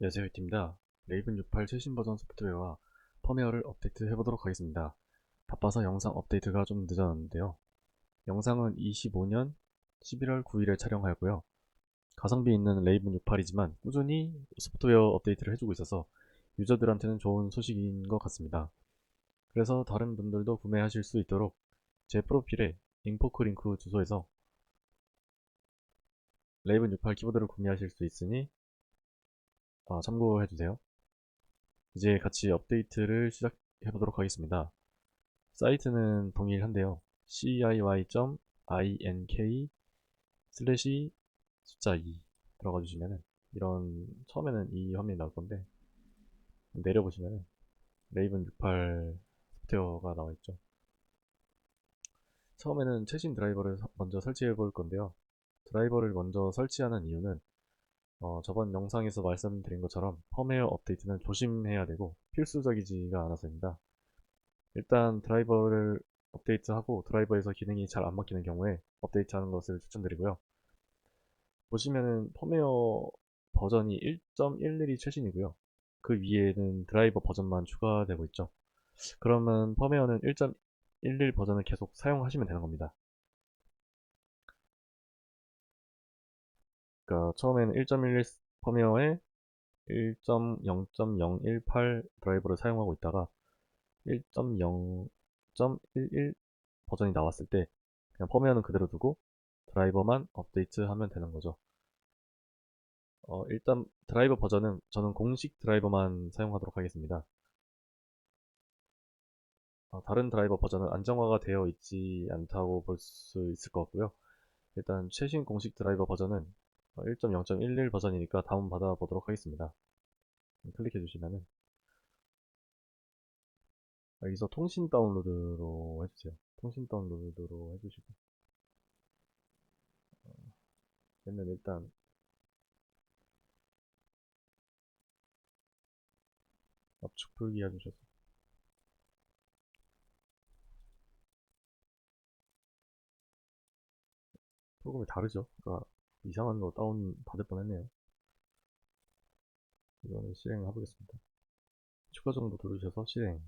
안녕하세요 이팀입니다. 레이븐 68 최신 버전 소프트웨어와 펌웨어를 업데이트 해보도록 하겠습니다. 바빠서 영상 업데이트가 좀 늦어졌는데요. 영상은 25년 11월 9일에 촬영하였고요. 가성비 있는 레이븐 68이지만 꾸준히 소프트웨어 업데이트를 해주고 있어서 유저들한테는 좋은 소식인 것 같습니다. 그래서 다른 분들도 구매하실 수 있도록 제 프로필에 인포크 링크 주소에서 레이븐 68 키보드를 구매하실 수 있으니 아, 참고해주세요. 이제 같이 업데이트를 시작해보도록 하겠습니다. 사이트는 동일한데요. ciy.ink 슬래시 숫자 2 들어가 주시면은 이런 처음에는 이 화면이 나올 건데 내려보시면은 레이븐 68 소프트웨어가 나와 있죠. 처음에는 최신 드라이버를 서- 먼저 설치해 볼 건데요. 드라이버를 먼저 설치하는 이유는 어, 저번 영상에서 말씀드린 것처럼 펌웨어 업데이트는 조심해야 되고 필수적이지가 않아서입니다. 일단 드라이버를 업데이트하고 드라이버에서 기능이 잘 안 먹히는 경우에 업데이트하는 것을 추천드리고요. 보시면은 펌웨어 버전이 1.11이 최신이고요. 그 위에는 드라이버 버전만 추가되고 있죠. 그러면 펌웨어는 1.11 버전을 계속 사용하시면 되는 겁니다. 그러니까 처음에는 1.11 펌웨어에 1.0.018 드라이버를 사용하고 있다가 1.0.11 버전이 나왔을 때 그냥 펌웨어는 그대로 두고 드라이버만 업데이트하면 되는 거죠. 어, 일단 드라이버 버전은 저는 공식 드라이버만 사용하도록 하겠습니다. 어, 다른 드라이버 버전은 안정화가 되어 있지 않다고 볼 수 있을 것 같고요. 일단 최신 공식 드라이버 버전은 1.0.11 버전이니까 다운받아 보도록 하겠습니다. 클릭해 주시면은 여기서 통신 다운로드로 해주세요. 통신 다운로드로 해주시고 어, 얘는 일단 압축 풀기 해주셔서 프로그램이 다르죠? 그러니까 이상한 거 다운 받을 뻔했네요. 이거는 실행해 보겠습니다. 추가 정보 누르셔서 실행.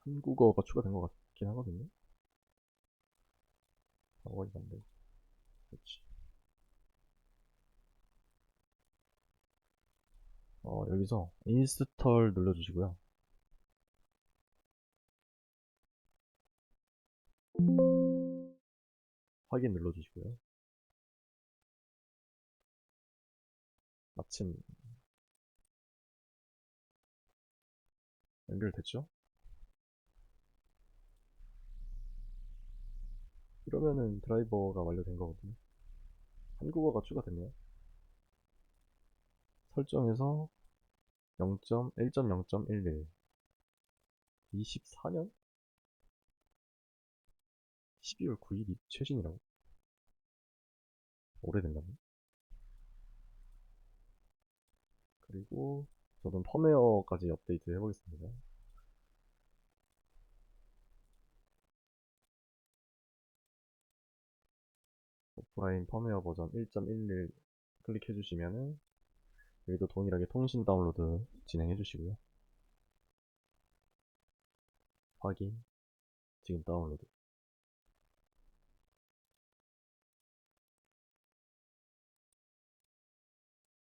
한국어가 추가된 것 같긴 하거든요. 어디 안돼. 그렇지. 어, 여기서 인스톨 눌러주시고요. 확인 눌러주시고요. 마침 연결됐죠? 이러면은 드라이버가 완료된 거거든요. 한국어가 추가됐네요. 설정에서 0.1.0.11 24년 12월 9일이 최신이라고? 오래됐나요? 그리고 저는 펌웨어까지 업데이트 해보겠습니다. 오프라인 펌웨어 버전 1.11 클릭해 주시면은 여기도 동일하게 통신 다운로드 진행해 주시고요. 확인. 지금 다운로드.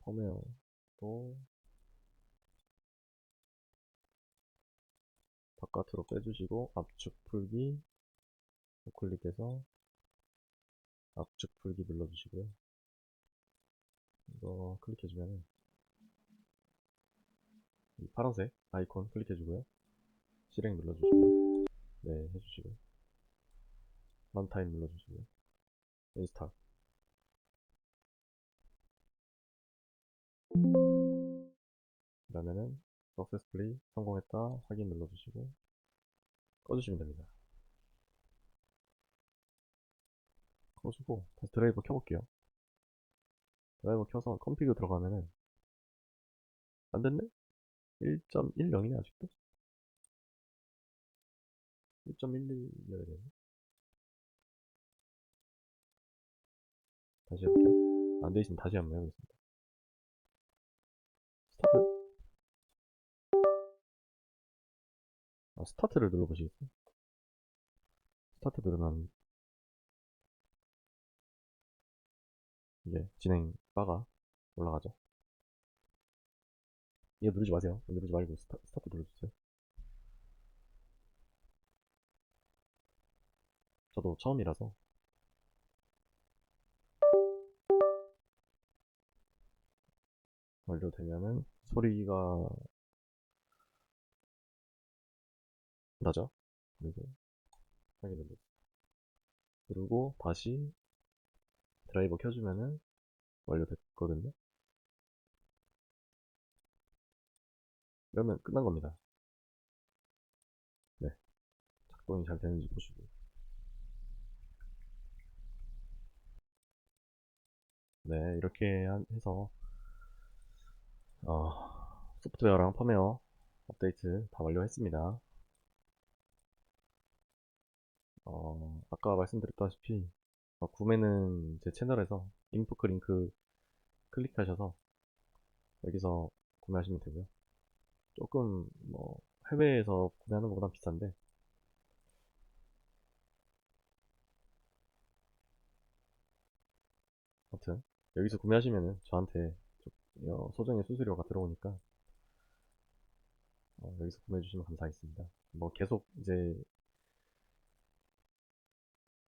펌웨어도 바깥으로 빼주시고 압축 풀기 우클릭해서 압축 풀기 눌러주시고요. 이거 클릭해주면은 이 파란색 아이콘 클릭해주고요. 실행 눌러주시고요. 네, 해주시고요. 런타임 눌러주시고요. 인스탈. 그러면은 सक्세스풀리 성공했다 확인 눌러주시고 꺼주시면 됩니다. 꺼주고 다시 드라이버 켜볼게요. 드라이버 켜서 컴피그 들어가면은 안 됐네? 1.10이네 아직도? 1.11이어야 되네 다시 해볼게요. 안돼 있으면 다시 한번 해보겠습니다. 아, 스타트를 눌러보시겠어요? 스타트 누르면 이게 진행 바가 올라가죠. 이거 누르지 마세요. 누르지 말고 스타, 스타트 눌러주세요. 저도 처음이라서 완료되면은 소리가 나죠? 그리고 확인 눌러 그리고 다시 드라이버 켜주면은 완료됐거든요. 그러면 끝난 겁니다. 네. 작동이 잘 되는지 보시고. 네, 이렇게 한- 해서, 어, 소프트웨어랑 펌웨어 업데이트 다 완료했습니다. 어, 아까 말씀드렸다시피, 어, 구매는 제 채널에서 인프크 링크 클릭하셔서 여기서 구매하시면 되고요. 조금 뭐 해외에서 구매하는 것보다 비싼데 아무튼 여기서 구매하시면은 저한테 소정의 수수료가 들어오니까 어, 여기서 구매해 주시면 감사하겠습니다. 뭐 계속 이제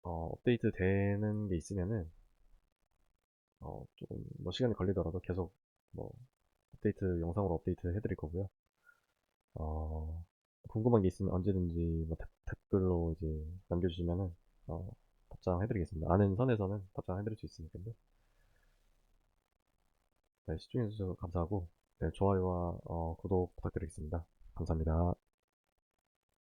어, 업데이트 되는 게 있으면은 어, 조금 뭐 시간이 걸리더라도 계속 뭐 업데이트 영상으로 업데이트 해드릴 거고요. 어, 궁금한 게 있으면 언제든지 뭐 댓- 댓글로 이제 남겨주시면은 어, 답장해드리겠습니다. 아는 선에서는 답장해드릴 수 있으니까요. 네, 시청해주셔서 감사하고 네, 좋아요와 어, 구독 부탁드리겠습니다. 감사합니다.